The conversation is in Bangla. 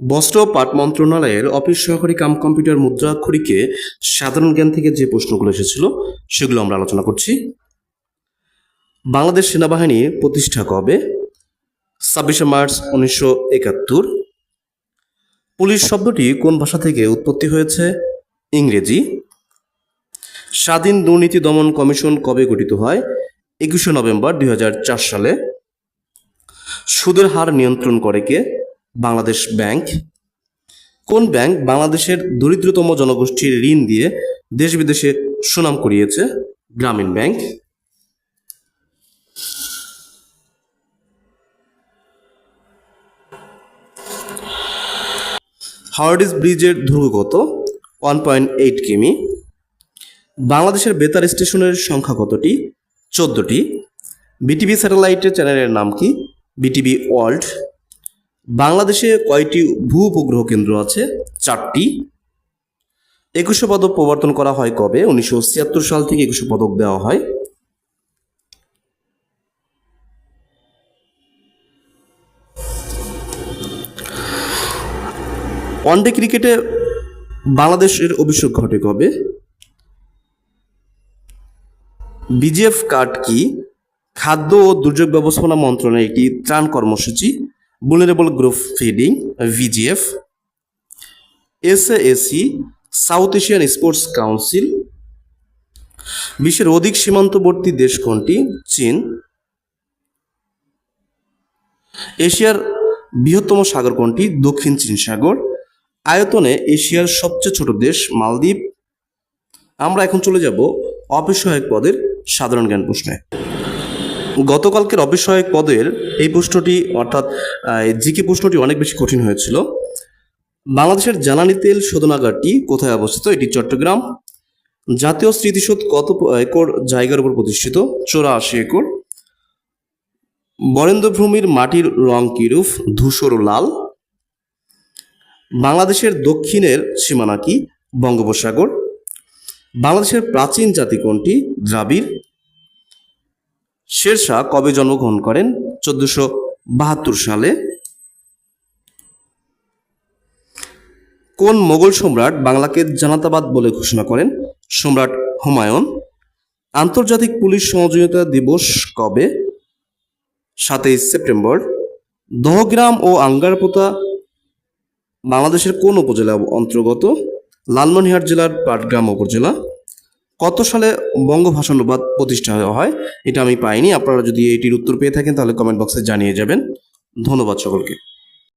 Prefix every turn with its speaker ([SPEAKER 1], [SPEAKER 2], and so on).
[SPEAKER 1] বস্ত্র পাট মন্ত্রণালয়ের অফিস সহকারী কাম কম্পিউটার মুদ্রাক্ষরিকে সাধারণ জ্ঞান থেকে যে প্রশ্নগুলো এসেছিল, সেগুলো আমরা আলোচনা করছি। বাংলাদেশ সেনাবাহিনী প্রতিষ্ঠা কবে? ছাব্বিশে মার্চ উনিশশো একাত্তর। পুলিশ শব্দটি কোন ভাষা থেকে উৎপত্তি হয়েছে? ইংরেজি। স্বাধীন দুর্নীতি দমন কমিশন কবে গঠিত হয়? একুশে নভেম্বর দুই হাজার চার সালে। সুদের হার নিয়ন্ত্রণ করে কে? বাংলাদেশ ব্যাংক। কোন ব্যাংক বাংলাদেশের দরিদ্রতম জনগোষ্ঠীর ঋণ দিয়ে দেশ বিদেশে সুনাম করিয়েছে? গ্রামীণ ব্যাংক। হাওয়ার্ডিস ব্রিজের দৈর্ঘ্য কত? ওয়ান পয়েন্ট এইট কিমি। বাংলাদেশের বেতার স্টেশনের সংখ্যা কতটি? চোদ্দটি। বিটিভি স্যাটেলাইটের চ্যানেলের নাম কি? BTV world. বাংলাদেশে কয়টি ভূ উপগ্রহ কেন্দ্র আছে? চারটি। একুশে পদক প্রবর্তন করা হয় কবে? উনিশশো ছিয়াত্তর সাল থেকে একুশে পদক দেওয়া হয়। ওয়ানডে ক্রিকেটে বাংলাদেশের অভিষেক ঘটে কবে? বিজিএফ কার্ড কি? খাদ্য ও দুর্যোগ ব্যবস্থাপনা মন্ত্রণালয়ের একটি ত্রাণ কর্মসূচি। Vulnerable group feeding VGF SAAC South Asian sports council বিশ্বের অধিক সীমান্তবর্তী দেশ কোনটি? চীন, এশিয়ার বৃহত্তম সাগর কোনটি? দক্ষিণ চীন সাগর, আয়তনে এশিয়ার সবচেয়ে ছোট দেশ মালদ্বীপ। আমরা এখন চলে যাব অফিস সহায়ক পদের সাধারণ জ্ঞান প্রশ্নে। গতকালকের সহায়ক পদের এই প্রশ্নটি, অর্থাৎ জিকে প্রশ্নটি অনেক বেশি কঠিন হয়েছিল। বাংলাদেশের জ্বালানি তেল শোধনাগারটি কোথায় অবস্থিত? এটি চট্টগ্রাম। জাতীয় স্মৃতিসৌধ কত একর জায়গার উপর প্রতিষ্ঠিত? চৌরাশি একর। বরেন্দ্রভূমির মাটির রং কিরূপ ধূসর লাল। বাংলাদেশের দক্ষিণের সীমানা কি? বঙ্গোপসাগর। বাংলাদেশের প্রাচীন জাতি কোনটি? দ্রাবিড়। শেরশাহ কবে জন্মগ্রহণ করেন? চোদ্দশো বাহাত্তর সালে। কোন মোগল সম্রাট বাংলাকে জানাতাবাদ বলে ঘোষণা করেন? সম্রাট হুমায়ুন। আন্তর্জাতিক পুলিশ সহযোগিতা দিবস কবে? সাতই সেপ্টেম্বর। দহগ্রাম ও আঙ্গারপোতা বাংলাদেশের কোন উপজেলা অন্তর্গত? লালমনিরহাট জেলার পাটগ্রাম উপজেলা। কত সালে বঙ্গভাষণবাদ প্রতিষ্ঠা হয় এটা আমি পাইনি। আপনারা যদি এটির উত্তর পেয়ে থাকেন তাহলে কমেন্ট বক্সে জানিয়ে যাবেন। ধন্যবাদ সকলকে।